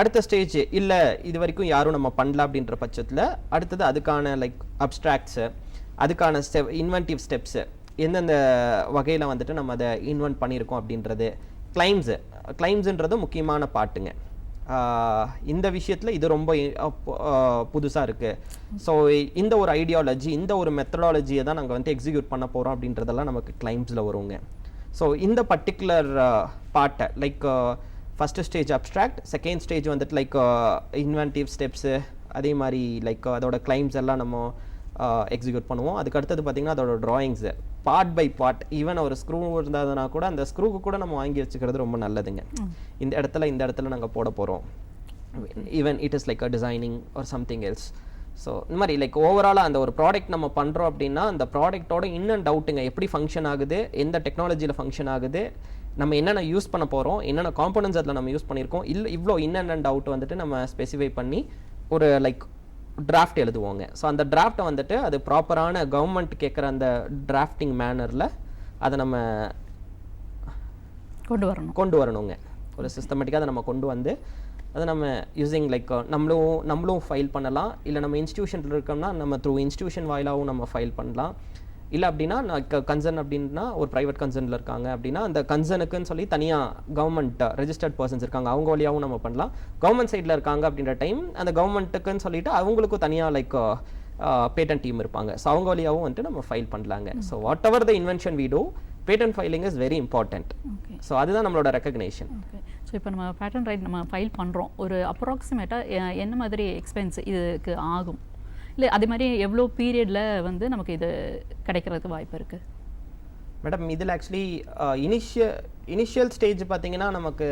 Speaker 2: அடுத்த ஸ்டேஜ் இல்லை இது வரைக்கும் யாரும் நம்ம பண்ணல அப்படின்ற பட்சத்தில் அடுத்தது அதுக்கான லைக் அப்ட்ராக்ட்ஸு அதுக்கான ஸ்டெப் இன்வென்டிவ் ஸ்டெப்ஸு எந்தெந்த வகையில் வந்துட்டு நம்ம அதை இன்வென்ட் பண்ணியிருக்கோம் அப்படின்றது. கிளைம்ஸு கிளைம்ஸுன்றது முக்கியமான பாட்டுங்க. இந்த விஷயத்தில் இது ரொம்ப புதுசாக இருக்குது ஸோ இந்த ஒரு ஐடியாலஜி இந்த ஒரு மெத்தடாலஜியை தான் நாங்கள் வந்து எக்ஸிக்யூட் பண்ண போகிறோம் அப்படின்றதெல்லாம் நமக்கு கிளைம்ஸில் வருவோங்க ஸோ இந்த பர்டிகுலர் பார்ட்டை like first stage abstract second stage வந்துட்டு லைக் இன்வென்டிவ் ஸ்டெப்ஸு அதே மாதிரி லைக் அதோட கிளைம்ஸ் எல்லாம் நம்ம எக்ஸிக்யூட் பண்ணுவோம். அதுக்கு அடுத்தது பார்த்தீங்கன்னா அதோட drawings part by part even ஒரு ஸ்க்ரூ இருந்ததுனா கூட அந்த ஸ்க்ரூக்கு கூட நம்ம வாங்கி வச்சுக்கிறது ரொம்ப நல்லதுங்க. இந்த இடத்துல இந்த இடத்துல நாங்கள் போட போகிறோம் even it is like a designing or something else so இந்த மாதிரி லைக் ஓவராலாக அந்த ஒரு ப்ராடக்ட் நம்ம பண்ணுறோம் அப்படின்னா அந்த ப்ராடக்ட்டோட இன்னும் டவுட்டுங்க எப்படி ஃபங்க்ஷன் ஆகுது எந்த டெக்னாலஜியில் ஃபங்க்ஷன் ஆகுது நம்ம என்னென்ன யூஸ் பண்ண போகிறோம் என்னென்ன காம்பனன்ஸ் அதில் நம்ம யூஸ் பண்ணியிருக்கோம் இல்லை இவ்வளோ இன்னென்ன டவுட் வந்துட்டு நம்ம ஸ்பெசிஃபை பண்ணி ஒரு லைக் டிராஃப்ட் எழுதுவோங்க. ஸோ அந்த டிராஃப்ட்டை வந்துட்டு அது ப்ராப்பரான கவர்மெண்ட் கேட்குற அந்த டிராஃப்டிங் மேனரில் அதை நம்ம
Speaker 1: கொண்டு வரணும்.
Speaker 2: கொண்டு வரணுங்க. ஒரு சிஸ்டமேட்டிக்காக அதை நம்ம கொண்டு வந்து அதை நம்ம யூஸிங் லைக் நம்மளும் நம்மளும் ஃபைல் பண்ணலாம். இல்லை நம்ம இன்ஸ்டியூஷனில் இருக்கோம்னா நம்ம த்ரூ இன்ஸ்டியூஷன் வாயிலாகவும் நம்ம ஃபைல் பண்ணலாம். இல்லை அப்படின்னா நான் கன்சர்ன் அப்படின்னா ஒரு ப்ரைவேட் கன்சர்னில் இருக்காங்க அப்படின்னா அந்த கன்சர்னுக்குன்னு சொல்லி தனியாக கவர்மெண்ட் ரெஜிஸ்டர்ட் பர்சன்ஸ் இருக்காங்க. அவங்க வழியாகவும் நம்ம பண்ணலாம். கவர்மெண்ட் சைடில் இருக்காங்க அப்படின்ற டைம் அந்த கவர்மெண்ட்டுக்குன்னு சொல்லிட்டு அவங்களுக்கும் தனியாக லைக் பேட்டன் டீம் இருப்பாங்க. ஸோ அவங்க வழியாகவும் வந்துட்டு நம்ம ஃபைல் பண்ணலாங்க. So whatever the invention do patent filing is very important so அதுதான் நம்மளோட ரெக்கக்னேஷன்
Speaker 1: ஓகே ஸோ இப்போ நம்ம பேட்டர்ன் ரைட் நம்ம ஃபைல் பண்ணுறோம் ஒரு அப்ராக்சிமேட்டாக என்ன மாதிரி எக்ஸ்பென்ஸ் இதுக்கு ஆகும்? இல்லை அதே மாதிரி எவ்வளோ பீரியடில் வந்து நமக்கு இது கிடைக்கிறதுக்கு வாய்ப்பு இருக்குது
Speaker 2: மேடம் இதில் ஆக்சுவலி இனிஷியல் இனிஷியல் ஸ்டேஜ் பார்த்தீங்கன்னா நமக்கு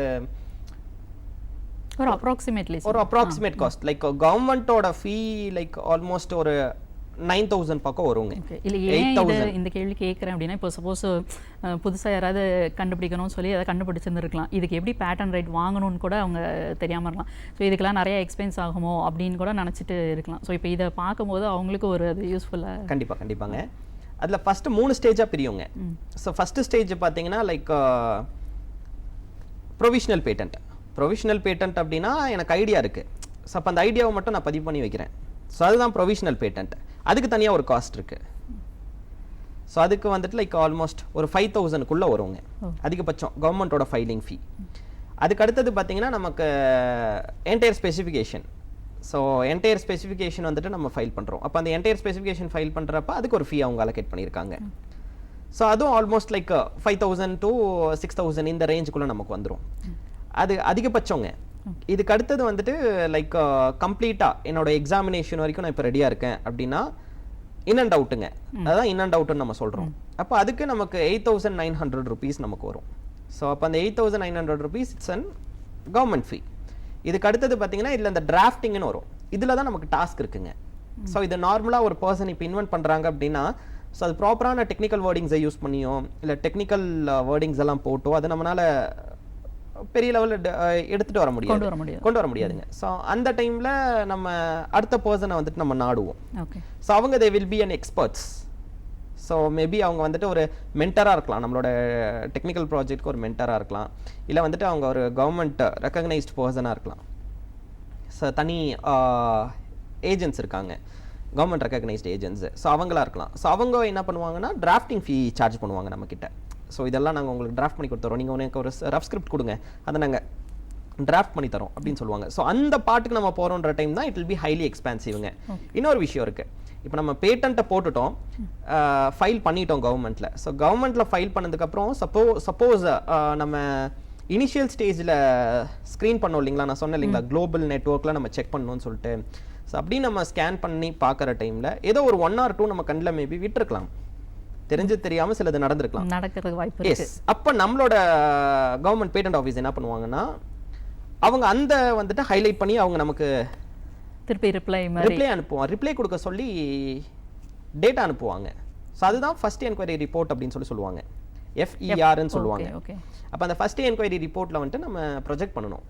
Speaker 1: ஒரு அப்ராக்சிமேட்லி
Speaker 2: ஒரு அப்ராக்சிமேட் காஸ்ட் லைக் கவர்மெண்ட்டோட ஃபீ லைக் ஆல்மோஸ்ட் ஒரு நைன் தௌசண்ட் பக்கம் வருங்க.
Speaker 1: இல்லை ஏன் இது இந்த கேள்வி கேட்குறேன் அப்படின்னா இப்போ சப்போஸ் புதுசாக யாராவது கண்டுபிடிக்கணும்னு சொல்லி அதை கண்டுபிடிச்சிருந்துருக்கலாம். இதுக்கு எப்படி பேட்டர்ன் ரைட் வாங்கணும்னு கூட அவங்க தெரியாமல் இருக்கலாம். ஸோ இதுக்கெல்லாம் நிறைய எக்ஸ்பென்ஸ் ஆகுமோ அப்படின்னு கூட நினச்சிட்டு இருக்கலாம். ஸோ இப்போ இதை பார்க்கும்போது அவங்களுக்கு ஒரு அது யூஸ்ஃபுல்லாக
Speaker 2: கண்டிப்பாக கண்டிப்பாங்க. அதில் ஃபஸ்ட்டு மூணு ஸ்டேஜாக பிரியுங்க. ஸோ ஃபஸ்ட்டு ஸ்டேஜ் பார்த்தீங்கன்னா like provisional patent provisional patent அப்படின்னா எனக்கு ஐடியா இருக்குது ஸோ அப்போ அந்த ஐடியாவை மட்டும் நான் பதிவு பண்ணி வைக்கிறேன். ஸோ அதுதான் ப்ரொவிஷனல் பேட்டன்ட் அதுக்கு தனியாக ஒரு காஸ்ட் இருக்குது ஸோ அதுக்கு வந்துட்டு லைக் ஆல்மோஸ்ட் ஒரு ஃபைவ் தௌசண்ட்குள்ளே வருங்க. அதிகபட்சம் கவர்மெண்ட்டோட ஃபைலிங் ஃபீ அதுக்கு அடுத்தது பார்த்தீங்கன்னா நமக்கு entire specification so entire specification வந்துட்டு நம்ம ஃபைல் பண்ணுறோம் அப்போ அந்த என்டையர் ஸ்பெசிஃபிகேஷன் ஃபைல் பண்ணுறப்ப அதுக்கு ஒரு ஃபீ அவங்க அலோகேட் பண்ணியிருக்காங்க. ஸோ அதுவும் almost like five thousand to six thousand இந்த ரேஞ்சுக்குள்ளே நமக்கு வந்துடும் அது அதிகபட்சங்க. இதுக்கு அடுத்தது வந்துட்டு லைக் கம்ப்ளீட்டாக என்னோட எக்ஸாமினேஷன் வரைக்கும் நான் இப்போ ரெடியாக இருக்கேன். அப்படின்னா இன் அண்ட் அவுட்டுங்க அதான் இன் அண்ட் அவுட்னு நம்ம சொல்கிறோம் அப்போ அதுக்கு நமக்கு eight thousand nine hundred rupees நமக்கு வரும். ஸோ அப்போ அந்த eight thousand nine hundred rupees it's an government fee இதுக்கு அடுத்தது பார்த்தீங்கன்னா இதில் இந்த டிராஃப்டிங்னு வரும். இதில் தான் நமக்கு டாஸ்க் இருக்குங்க. ஸோ இது நார்மலாக ஒரு பர்சன் இப்போ இன்வென்ட் பண்ணுறாங்க அப்படின்னா ஸோ அது ப்ராப்பரான டெக்னிக்கல் வேர்டிங்ஸை யூஸ் பண்ணியோ இல்லை டெக்னிக்கல் வேர்டிங்ஸ் எல்லாம் போட்டோ அது நம்மளால பெரிய லெவலில் எடுத்துட்டு வர முடியாது.
Speaker 1: கொண்டு வர முடியாது.
Speaker 2: கொண்டு வர முடியாதுங்க. ஸோ அந்த டைமில் நம்ம அடுத்த பர்சனை வந்துட்டு நம்ம நாடுவோம்.
Speaker 1: ஓகே
Speaker 2: ஸோ அவங்க they will be an experts so maybe அவங்க வந்துட்டு ஒரு மென்டராக இருக்கலாம். நம்மளோட டெக்னிக்கல் ப்ராஜெக்ட்க்கு ஒரு மென்டராக இருக்கலாம். இல்லை வந்துட்டு அவங்க ஒரு கவர்மெண்ட் ரெக்கக்னைஸ்ட் பர்சனாக இருக்கலாம். ஸோ தனி ஏஜென்ட்ஸ் இருக்காங்க. கவர்மெண்ட் ரெக்கக்னைஸ்ட் ஏஜென்ட்ஸ் ஸோ அவங்களா இருக்கலாம். ஸோ அவங்க என்ன பண்ணுவாங்கன்னா டிராஃப்டிங் ஃபீ சார்ஜ் பண்ணுவாங்க நம்மக்கிட்ட ஸோ இதெல்லாம் நாங்கள் உங்களுக்கு டிராஃப்ட் பண்ணி கொடுத்துறோம். நீங்கள் எனக்கு ஒரு ரஃப் ஸ்கிரிப்ட் கொடுங்க. அதை நாங்கள் டிராஃப்ட் பண்ணி தரோம் அப்படின்னு சொல்லுவாங்க. ஸோ அந்த பாட்டுக்கு நம்ம போகிறோன்ற டைம் தான் இட் வில் பி ஹைலி எக்ஸ்பான்சிவ்ங்க இன்னொரு விஷயம் இருக்குது இப்போ நம்ம பேட்டண்ட்டை போட்டுட்டோம். ஃபைல் பண்ணிட்டோம் கவர்மெண்ட்டில் ஸோ கவர்மெண்ட்டில் ஃபைல் பண்ணதுக்கப்புறம் சப்போ சப்போஸ் நம்ம இனிஷியல் ஸ்டேஜில் ஸ்க்ரீன் பண்ணோம் இல்லைங்களா? நான் சொன்னேன் இல்லைங்களா? குளோபல் நெட்ஒர்க்கில் நம்ம செக் பண்ணணும்னு சொல்லிட்டு. ஸோ அப்படி நம்ம ஸ்கேன் பண்ணி பார்க்குற டைமில் ஏதோ ஒரு ஒன் ஆர் டூ நம்ம கண்ணில் மேபி விட்டுருக்கலாம். தெரிஞ்சு தெரியாமல் சிலது நடந்திருக்கலாம்.
Speaker 1: நடக்கிறதுக்கு வாய்ப்பு
Speaker 2: எஸ் அப்போ நம்மளோட கவர்மெண்ட் பேட்டன்ட் ஆஃபீஸ் என்ன பண்ணுவாங்கன்னா அவங்க அந்த வந்துட்டு ஹைலைட் பண்ணி அவங்க நமக்கு
Speaker 1: திருப்பி ரிப்ளை
Speaker 2: ரிப்ளை அனுப்புவாங்க ரிப்ளை கொடுக்க சொல்லி டேட்டா அனுப்புவாங்க. ஸோ அதுதான் ஃபர்ஸ்ட் என்கொயரி ரிப்போர்ட் அப்படின்னு சொல்லி சொல்லுவாங்க. எஃப்இஆர்னு சொல்லுவாங்க.
Speaker 1: ஓகே
Speaker 2: அப்போ அந்த ஃபர்ஸ்ட் என்கொயரி ரிப்போர்ட்டில் வந்துட்டு நம்ம ப்ரொஜெக்ட் பண்ணணும்.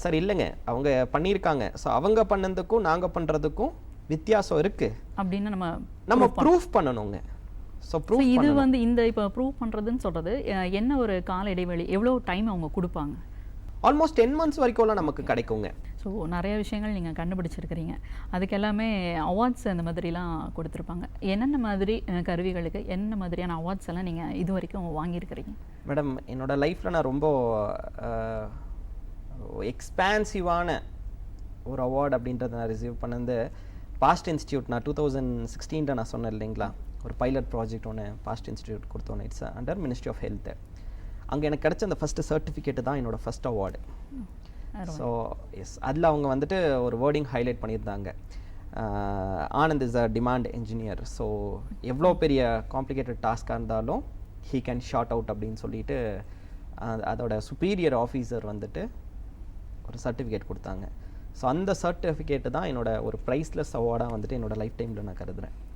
Speaker 2: சார் இல்லைங்க. அவங்க பண்ணியிருக்காங்க. ஸோ அவங்க பண்ணதுக்கும் நாங்கள் பண்ணுறதுக்கும் வித்தியாசம் இருக்குது
Speaker 1: அப்படின்னு நம்ம
Speaker 2: நம்ம ப்ரூஃப் பண்ணணுங்க. ஸோ ப்ரூஃப்
Speaker 1: இது வந்து இந்த இப்போ ப்ரூவ் பண்ணுறதுன்னு சொல்கிறது என்ன ஒரு கால இடைவெளி எவ்வளோ டைம் அவங்க கொடுப்பாங்க?
Speaker 2: ஆல்மோஸ்ட் டென் மந்த்ஸ் வரைக்கும்லாம் நமக்கு கிடைக்குங்க.
Speaker 1: ஸோ நிறைய விஷயங்கள் நீங்கள் கண்டுபிடிச்சிருக்கிறீங்க. அதுக்கு எல்லாமே அவார்ட்ஸ் அந்த மாதிரிலாம் கொடுத்துருப்பாங்க. என்னென்ன மாதிரி கருவிகளுக்கு என்ன மாதிரியான அவார்ட்ஸ் எல்லாம் நீங்கள் இது வரைக்கும் வாங்கியிருக்கிறீங்க?
Speaker 2: மேடம் என்னோட லைஃப்பில் நான் ரொம்ப எக்ஸ்பான்சிவான ஒரு அவார்டு அப்படின்றத நான் ரிசீவ் பண்ணது பாஸ்ட் இன்ஸ்டியூட் நான் டூ தௌசண்ட் சிக்ஸ்டீனில் நான் சொன்னேன் இல்லைங்களா? ஒரு பைலட் ப்ராஜெக்ட் ஒன்று past institute கொடுத்தோன்னு it's under ministry of health அங்கே எனக்கு கிடைச்ச அந்த ஃபஸ்ட்டு சர்டிஃபிகேட்டு தான் என்னோட ஃபஸ்ட் அவார்டு ஸோ எஸ் அதில் அவங்க வந்துட்டு ஒரு வேர்டிங் ஹைலைட் பண்ணியிருந்தாங்க. Anand is a demand engineer so எவ்வளோ பெரிய காம்ப்ளிகேட்டட் டாஸ்காக இருந்தாலும் ஹீ கேன் ஷார்ட் அவுட் அப்படின்னு சொல்லிட்டு அதோட சுப்பீரியர் ஆஃபீஸர் வந்துட்டு ஒரு சர்டிஃபிகேட் கொடுத்தாங்க. ஸோ அந்த சர்டிஃபிகேட்டு தான் என்னோட ஒரு ப்ரைஸ்லெஸ் அவார்டாக வந்துட்டு என்னோட லைஃப் டைமில் நான் கருதுறேன்.
Speaker 1: Okay.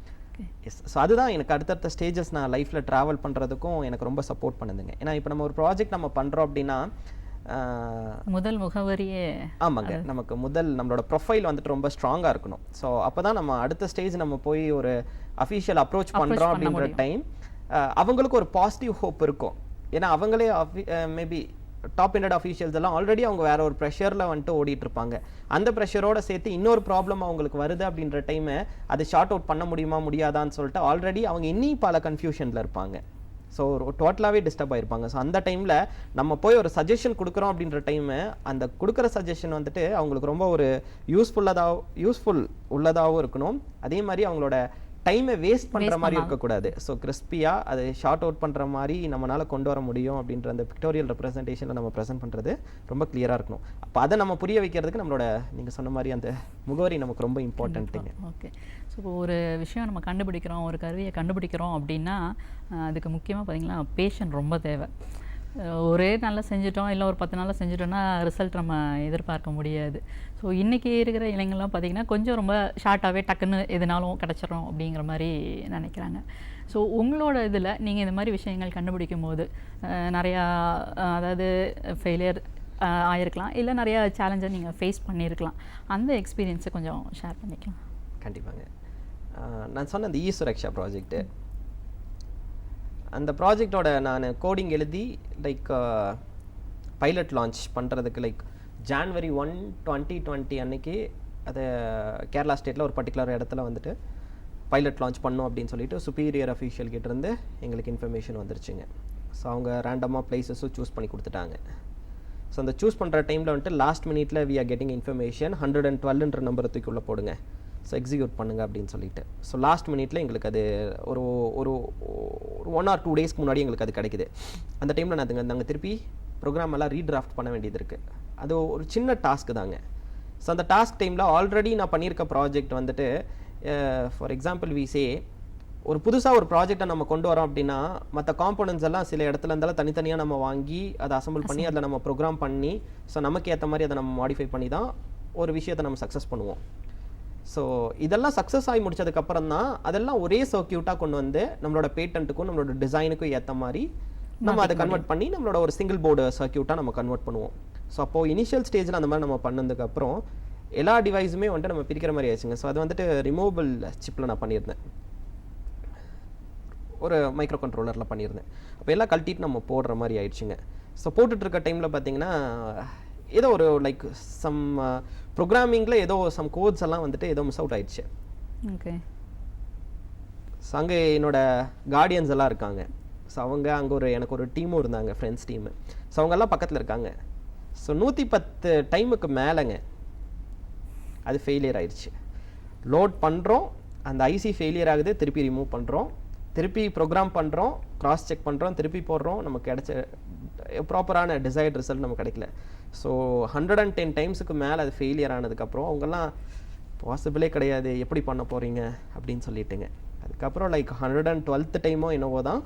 Speaker 2: எஸ் ஸோ அதுதான் எனக்கு அடுத்தடுத்த ஸ்டேஜஸ் நான் லைஃப்பில் ட்ராவல் பண்ணுறதுக்கும் எனக்கு ரொம்ப சப்போர்ட் பண்ணுதுங்க. ஏன்னா இப்போ நம்ம ஒரு ப்ராஜெக்ட் நம்ம பண்ணுறோம் அப்படின்னா
Speaker 1: முதல் முகவரியே
Speaker 2: ஆமாங்க. நமக்கு முதல் நம்மளோட ப்ரொஃபைல் வந்துட்டு ரொம்ப ஸ்ட்ராங்காக இருக்கணும். ஸோ அப்போ தான் நம்ம அடுத்த ஸ்டேஜ் நம்ம போய் ஒரு அஃபீஷியல் அப்ரோச் பண்ணுறோம்
Speaker 1: பண்ண
Speaker 2: அப்படின்ற டைம் அவங்களுக்கு ஒரு பாசிட்டிவ் ஹோப் இருக்கும். ஏன்னா அவங்களே மேபி டாப் ஹண்ட்ரட் அஃபீஷியல்ஸ் எல்லாம் ஆல்ரெடி அவங்க வேற ஒரு ப்ரெஷரில் வந்துட்டு ஓடிட்டு இருப்பாங்க அந்த ப்ரெஷரோட சேர்த்து இன்னொரு ப்ராப்ளம் அவங்களுக்கு வருது அப்படின்ற டைமு அதை ஷார்ட் அவுட் பண்ண முடியுமா முடியாதான்னு சொல்லிட்டு ஆல்ரெடி அவங்க இன்னி பல கன்ஃபியூஷனில் இருப்பாங்க. ஸோ டோட்டலாகவே டிஸ்டர்ப் ஆயிருப்பாங்க. ஸோ அந்த டைமில் நம்ம போய் ஒரு சஜஷன் கொடுக்குறோம் அப்படின்ற டைமு அந்த கொடுக்குற சஜஷன் வந்துட்டு அவங்களுக்கு ரொம்ப ஒரு யூஸ்ஃபுல்லதாக யூஸ்ஃபுல் உள்ளதாகவும் இருக்கணும். அதே மாதிரி அவங்களோட டைமை வேஸ்ட் பண்ணுற மாதிரி இருக்கக்கூடாது. ஸோ கிறிஸ்பியாக அதை ஷார்ட் அவுட் பண்ணுற மாதிரி நம்மளால கொண்டு வர முடியும் அப்படின்ற அந்த பிக்டோரியல் ரெப்ரசன்டேஷனில் நம்ம ப்ரெசென்ட் பண்ணுறது ரொம்ப கிளியராக இருக்கணும். அப்போ அதை நம்ம புரிய வைக்கிறதுக்கு நம்மளோட நீங்கள் சொன்ன மாதிரி அந்த முகவரி நமக்கு ரொம்ப இம்பார்ட்டன்ட்டுங்க
Speaker 1: ஓகே ஸோ இப்போ ஒரு விஷயம் நம்ம கண்டுபிடிக்கிறோம் ஒரு கருவியை கண்டுபிடிக்கிறோம் அப்படின்னா அதுக்கு முக்கியமாக பார்த்தீங்கன்னா பேஷன் ரொம்ப தேவை. ஒரே நாளில் செஞ்சுட்டோம் இல்லை ஒரு பத்து நாளில் செஞ்சுட்டோம்னா ரிசல்ட் நம்ம எதிர்பார்க்க முடியாது. ஸோ இன்றைக்கி இருக்கிற இளைஞர்கள்லாம் பார்த்திங்கன்னா கொஞ்சம் ரொம்ப ஷார்ட்டாகவே டக்குன்னு எதுனாலும் கிடச்சிடும் அப்படிங்கிற மாதிரி நினைக்கிறாங்க. ஸோ உங்களோட இதில் நீங்கள் இந்த மாதிரி விஷயங்கள் கண்டுபிடிக்கும் போது நிறையா அதாவது ஃபெயிலியர் ஆயிருக்கலாம் இல்லை நிறையா சேலஞ்சை நீங்கள் ஃபேஸ் பண்ணியிருக்கலாம். அந்த எக்ஸ்பீரியன்ஸை கொஞ்சம் ஷேர் பண்ணிக்கலாம்.
Speaker 2: கண்டிப்பாங்க. நான் சொன்ன அந்த இ சுரக்ஷா ப்ராஜெக்ட்டு அந்த ப்ராஜெக்டோட நான் கோடிங் எழுதி லைக் பைலட் லான்ச் பண்ணுறதுக்கு like January one twenty twenty அன்னைக்கு அதை கேரளா ஸ்டேட்டில் ஒரு பர்டிகுலர் இடத்துல வந்துட்டு பைலட் லான்ச் பண்ணோம் அப்படின்னு சொல்லிட்டு சுப்பீரியர் அஃபீஷியல் கிட்டேருந்து எங்களுக்கு இன்ஃபர்மேஷன் வந்துருச்சுங்க. ஸோ அவங்க ரேண்டமாக பிளேசஸும் சூஸ் பண்ணி கொடுத்துட்டாங்க. ஸோ அந்த சூஸ் பண்ணுற டைமில் வந்துட்டு லாஸ்ட் மினிட்ல we are getting information hundred and டுவெல்ன்ற number தூக்கி உள்ளே போடுங்க. ஸோ எக்ஸிக்யூட் பண்ணுங்க அப்படின்னு சொல்லிட்டு. ஸோ லாஸ்ட் மினிட்ல எங்களுக்கு அது ஒரு ஒரு ஒரு ஒன் ஆர் டூ டேஸ்க்கு முன்னாடி எங்களுக்கு அது கிடைக்குது. அந்த டைமில் நான் அதுங்க நாங்கள் திருப்பி ப்ரோக்ராம் எல்லாம் ரீட்ராஃப்ட் பண்ண வேண்டியது இருக்குது அது ஒரு சின்ன டாஸ்க் தாங்க. ஸோ அந்த டாஸ்க் டைமில் ஆல்ரெடி நான் பண்ணியிருக்க ப்ராஜெக்ட் வந்துட்டு ஃபார் எக்ஸாம்பிள் வி சே ஒரு புதுசாக ஒரு ப்ராஜெக்டை நம்ம கொண்டு வரோம் அப்படின்னா மற்ற காம்போனன்ட்ஸ் எல்லாம் சில இடத்துல இருந்தாலும் தனித்தனியாக நம்ம வாங்கி அதை அசம்பிள் பண்ணி அதில் நம்ம ப்ரோக்ராம் பண்ணி ஸோ நமக்கு ஏற்ற மாதிரி அதை நம்ம மாடிஃபை பண்ணி தான் ஒரு விஷயத்தை நம்ம சக்ஸஸ் பண்ணுவோம். ஸோ இதெல்லாம் சக்ஸஸ் ஆகி முடிச்சதுக்கப்புறம் தான் அதெல்லாம் ஒரே சர்க்கியூட்டாக கொண்டு வந்து நம்மளோட பேட்டன்ட்டுக்கும் நம்மளோட டிசைனுக்கும் ஏற்ற மாதிரி நம்ம அதை கன்வெர்ட் பண்ணி நம்மளோட ஒரு சிங்கிள் போர்டு சர்க்கியூட்டாக நம்ம கன்வெர்ட் பண்ணுவோம். ஸோ அப்போது இனிஷியல் ஸ்டேஜில் அந்த மாதிரி நம்ம பண்ணதுக்கப்புறம் எல்லா டிவைஸுமே வந்துட்டு நம்ம பிரிக்கிற மாதிரி ஆயிடுச்சுங்க. ஸோ அது வந்துட்டு ரிமூவபிள் சிப்பில் நான் பண்ணியிருந்தேன். ஒரு மைக்ரோ கண்ட்ரோலரில் பண்ணியிருந்தேன். அப்போ எல்லாம் கழட்டிட்டு நம்ம போடுற மாதிரி ஆயிடுச்சுங்க. ஸோ போட்டுட்டு இருக்க டைமில் பார்த்தீங்கன்னா ஏதோ ஒரு லைக் சம் ப்ரோக்ராமிங்கில் ஏதோ சம் கோட்ஸ் எல்லாம் வந்துட்டு ஏதோ மிஸ் அவுட் ஆயிடுச்சு.
Speaker 1: ஓகே
Speaker 2: ஸோ அங்கே என்னோட கார்டியன்ஸ் எல்லாம் இருக்காங்க. ஸோ அவங்க அங்கே ஒரு எனக்கு ஒரு டீமும் இருந்தாங்க ஃப்ரெண்ட்ஸ் டீமு ஸோ அவங்கெல்லாம் பக்கத்தில் இருக்காங்க. ஸோ நூற்றி பத்து டைமுக்கு மேலேங்க அது ஃபெயிலியர் ஆயிடுச்சு. லோட் பண்ணுறோம் அந்த ஐசி ஃபெயிலியர் ஆகுது திருப்பி ரிமூவ் பண்ணுறோம் திருப்பி ப்ரோக்ராம் பண்ணுறோம் கிராஸ் செக் பண்ணுறோம் திருப்பி போடுறோம் நமக்கு கிடைச்ச ப்ராப்பரான டிசைர்ட் ரிசல்ட் நமக்கு கிடைக்கல. ஸோ ஹண்ட்ரட் அண்ட் டென் டைம்ஸுக்கு மேலே அது ஃபெயிலியர் ஆனதுக்கப்புறம் அவங்கெல்லாம் பாசிபிளே கிடையாது. எப்படி பண்ண போகிறீங்க அப்படின்னு சொல்லிட்டுங்க. அதுக்கப்புறம் லைக் ஹண்ட்ரட் அண்ட் டுவெல்த் டைமோ என்னவோ தான்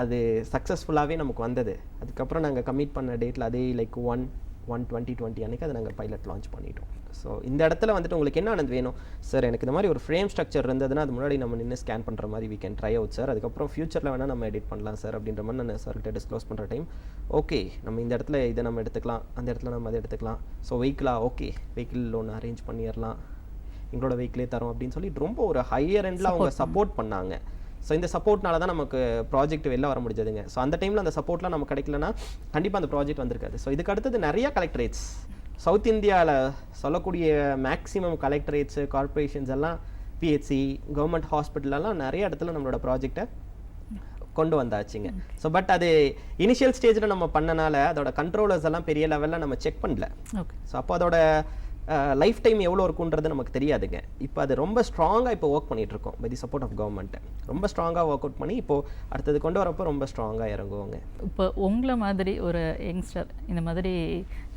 Speaker 2: அது சக்ஸஸ்ஃபுல்லாகவே நமக்கு வந்தது. அதுக்கப்புறம் நாங்கள் கம்மிட் பண்ண டேட்டில் அதே like one one twenty twenty அன்றைக்கி அதை நாங்கள் பைலட் லான்ச் பண்ணிட்டோம். ஸோ இந்த இடத்துல வந்துட்டு உங்களுக்கு என்ன ஆனது வேணும்? சார் எனக்கு இந்த மாதிரி ஒரு ஃப்ரேம் ஸ்ட்ரக்சர் இருந்ததுன்னா அது முன்னாடி நம்ம நின்று ஸ்கேன் பண்ணுற மாதிரி we can try out sir அதுக்கப்புறம் ஃபியூச்சரில் வேணால் நம்ம எடிட் பண்ணலாம் சார் அப்படின்ற மாதிரி நான் சார்கிட்ட டிஸ்க்ளோஸ் பண்ணுற டைம் ஓகே நம்ம இந்த இடத்துல இதை நம்ம எடுத்துக்கலாம். அந்த இடத்துல நம்ம அதை எடுத்துக்கலாம். ஸோ வெஹிக்கிளா ஓகே வெஹிக்கிள் லோன் அரேஞ்ச் பண்ணிடலாம். எங்களோட வெஹிக்கிளே தரோம் அப்படின்னு சொல்லி ரொம்ப ஒரு ஹையர் எண்டில் அவங்க சப்போர்ட் பண்ணாங்க. ஸோ இந்த சப்போர்ட்னால தான் நமக்கு ப்ராஜெக்ட் வெளில வர முடிஞ்சதுங்க. ஸோ அந்த டைமில் அந்த சப்போர்ட்லாம் நமக்கு கிடைக்கலனா கண்டிப்பாக அந்த ப்ராஜெக்ட் வந்திருக்காது. ஸோ இதுக்கு அடுத்தது நிறைய கலெக்டரேட்ஸ் சவுத் இந்தியாவில் சொல்லக்கூடிய மேக்ஸிமம் கலெக்டரேட்ஸு கார்ப்பரேஷன்ஸ் எல்லாம் பிஹெச்சி கவர்மெண்ட் ஹாஸ்பிட்டலெல்லாம் நிறைய இடத்துல நம்மளோட ப்ராஜெக்டை கொண்டு வந்தாச்சுங்க. ஸோ பட் அது இனிஷியல் ஸ்டேஜில் நம்ம பண்ணனால அதோட கண்ட்ரோலர்ஸ் எல்லாம் பெரிய லெவலில் நம்ம செக் பண்ணல.
Speaker 1: ஓகே
Speaker 2: ஸோ அப்போ அதோட லைஃப் டைம் எவ்வளோ இருக்குன்றது நமக்கு தெரியாதுங்க. இப்போ அது ரொம்ப ஸ்ட்ராங்காக இப்போ ஒர்க் பண்ணிட்டு இருக்கோம் by the support of government ரொம்ப ஸ்ட்ராங்காக ஒர்க் அவுட் பண்ணி இப்போ அடுத்தது கொண்டு வரப்போ ரொம்ப ஸ்ட்ராங்காக இறங்குவோங்க.
Speaker 1: இப்போ உங்களை மாதிரி ஒரு யங்ஸ்டர் இந்த மாதிரி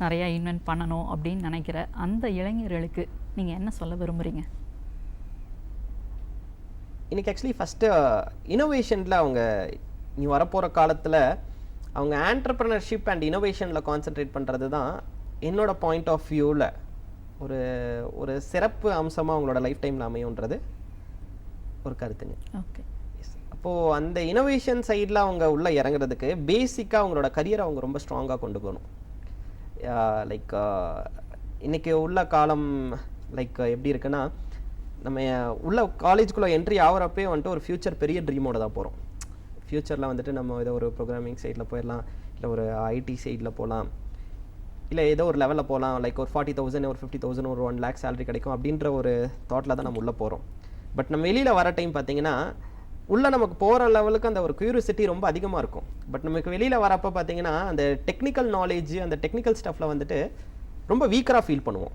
Speaker 1: நிறையா இன்வென்ட் பண்ணணும் அப்படின்னு நினைக்கிற அந்த இளைஞர்களுக்கு நீங்கள் என்ன சொல்ல விரும்புகிறீங்க
Speaker 2: இன்னைக்கு ஆக்சுவலி ஃபஸ்ட்டு இனோவேஷனில் அவங்க நீ வரப்போகிற காலத்தில் அவங்க ஆண்டர்ப்ரனர்ஷிப் அண்ட் இனோவேஷனில் கான்சென்ட்ரேட் பண்ணுறது தான் என்னோட பாயிண்ட் ஆஃப் வியூவில் ஒரு ஒரு சிறப்பு அம்சமாக அவங்களோட லைஃப் டைமில் அமையுன்றது ஒரு கருத்துங்க.
Speaker 1: ஓகே
Speaker 2: அப்போது அந்த இனோவேஷன் சைடில் அவங்க உள்ளே இறங்குறதுக்கு பேசிக்காக அவங்களோட கரியரை அவங்க ரொம்ப ஸ்ட்ராங்காக கொண்டு போகணும். லைக் இன்னைக்கு உள்ள காலம் லைக் எப்படி இருக்குன்னா நம்ம உள்ள காலேஜ்குள்ளே என்ட்ரி ஆகிறப்பே வந்துட்டு ஒரு ஃப்யூச்சர் பெரிய ட்ரீமோட தான் போகிறோம் ஃப்யூச்சரில் வந்துட்டு நம்ம ஏதோ ஒரு ப்ரோக்ராமிங் சைடில் போயிடலாம் இல்லை ஒரு ஐடி சைடில் போகலாம் இல்லை ஏதோ ஒரு லெவலில் போகலாம் லைக் ஒரு ஃபார்ட்டி தௌசண்ட் ஒரு ஃபிஃப்டி தௌசண்ட் ஒரு ஒன் லேக் சேலரி கிடைக்கும் அப்படின்ற ஒரு தாட்டில் தான் நம்ம உள்ளே போகிறோம் பட் நம்ம வெளியில் வர டைம் பார்த்தீங்கன்னா உள்ளே நமக்கு போகிற லெவலுக்கு அந்த ஒரு கியூரியாசிட்டி ரொம்ப அதிகமாக இருக்கும். பட் நமக்கு வெளியில் வரப்போ பார்த்தீங்கன்னா அந்த டெக்னிக்கல் நாலேஜ் அந்த டெக்னிக்கல் ஸ்டஃப்பில் வந்துட்டு ரொம்ப வீக்கராக ஃபீல் பண்ணுவோம்.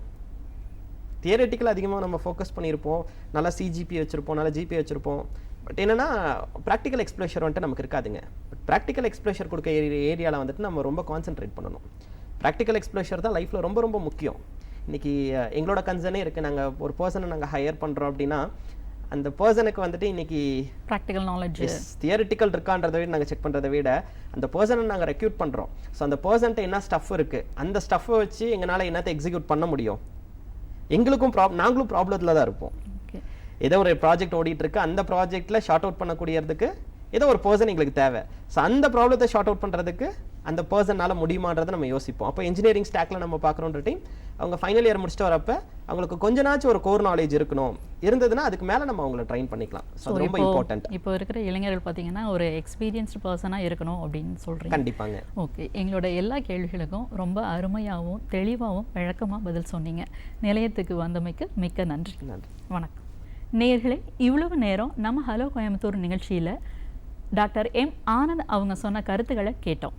Speaker 2: தியரட்டிக்கல் அதிகமாக நம்ம ஃபோக்கஸ் பண்ணியிருப்போம். நல்லா சிஜிபி வச்சுருப்போம் நல்லா ஜிபி வச்சுருப்போம். பட் என்னென்னா ப்ராக்டிக்கல் எக்ஸ்ப்ளேஷர் வந்துட்டு நமக்கு இருக்காதுங்க. பட் ப்ராக்டிக்கல் எக்ஸ்ப்ளேஷர் கொடுக்க ஏரியாவில் வந்துட்டு நம்ம ரொம்ப கான்சென்ட்ரேட் பண்ணணும். ப்ராக்டிக்கல் எக்ஸ்ப்ளோஷர் தான் லைஃப்பில் ரொம்ப ரொம்ப முக்கியம். இன்னைக்கு அஹ், எங்களோட கன்சர்னே இருக்குது நாங்கள் ஒரு பர்சனை நாங்கள் ஹையர் பண்ணுறோம் அப்படின்னா அந்த பர்சனுக்கு வந்துட்டு இன்னைக்கு
Speaker 1: ப்ராக்டிக்கல் நாலேஜ்
Speaker 2: தியரிட்டிக்கல் இருக்கான்றதை விட நாங்கள் செக் பண்ணுறதை விட அந்த பர்சனை நாங்கள் ரெக்யூட் பண்ணுறோம் ஸோ அந்த பர்சன்ட்ட என்ன ஸ்டஃப் இருக்குது அந்த ஸ்டஃப்பை வச்சு எங்களால் என்னத்தை எக்ஸிக்யூட் பண்ண முடியும்? எங்களுக்கும் ப்ராப் நாங்களும் ப்ராப்ளத்தில் தான் இருப்போம். ஏதோ ஒரு ப்ராஜெக்ட் ஓடிட்டு இருக்கு அந்த ப்ராஜெக்ட்ல ஷார்ட் அவுட் பண்ணக்கூடியதுக்கு ஏதோ ஒரு பர்சன் எங்களுக்கு தேவை. ஸோ அந்த ப்ராப்ளத்தை ஷார்ட் அவுட் பண்ணுறதுக்கு அந்த பர்சனால முடியுமான்றதை நம்ம யோசிப்போம். அப்போ இன்ஜினியரிங் ஸ்டாக்ல நம்ம பார்க்குறோன்ற டைம் அவங்க ஃபைனல் இயர் முடிச்சுட்டு வரப்ப அவங்களுக்கு கொஞ்ச நாச்சும் ஒரு கோர் நாலேஜ் இருக்கணும். இருந்ததுன்னா அதுக்கு மேலே நம்ம அவங்கள ட்ரைன் பண்ணிக்கலாம். ஸோ அது ரொம்ப இம்பார்ட்டன்ட்
Speaker 1: இப்போ இருக்கிற இளைஞர்கள் பார்த்தீங்கன்னா ஒரு எக்ஸ்பீரியன்ஸ்டு பர்சனாக இருக்கணும் அப்படின்னு சொல்கிறீங்க
Speaker 2: கண்டிப்பாங்க.
Speaker 1: ஓகே எங்களோட எல்லா கேள்விகளுக்கும் ரொம்ப அருமையாகவும் தெளிவாகவும் விளக்கமாக பதில் சொன்னீங்க. நிலையத்துக்கு வந்தமைக்கு மிக்க நன்றி.
Speaker 2: நன்றி.
Speaker 1: வணக்கம். நேயர்களே இவ்வளவு நேரம் நம்ம ஹலோ கோயம்புத்தூர் நிகழ்ச்சியில் டாக்டர் எம். ஆனந்த் அவங்க சொன்ன கருத்துக்களை கேட்டோம்.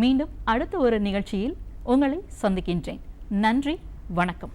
Speaker 1: மீண்டும் அடுத்த ஒரு நிகழ்ச்சியில் உங்களை சந்திக்கின்றேன். நன்றி வணக்கம்.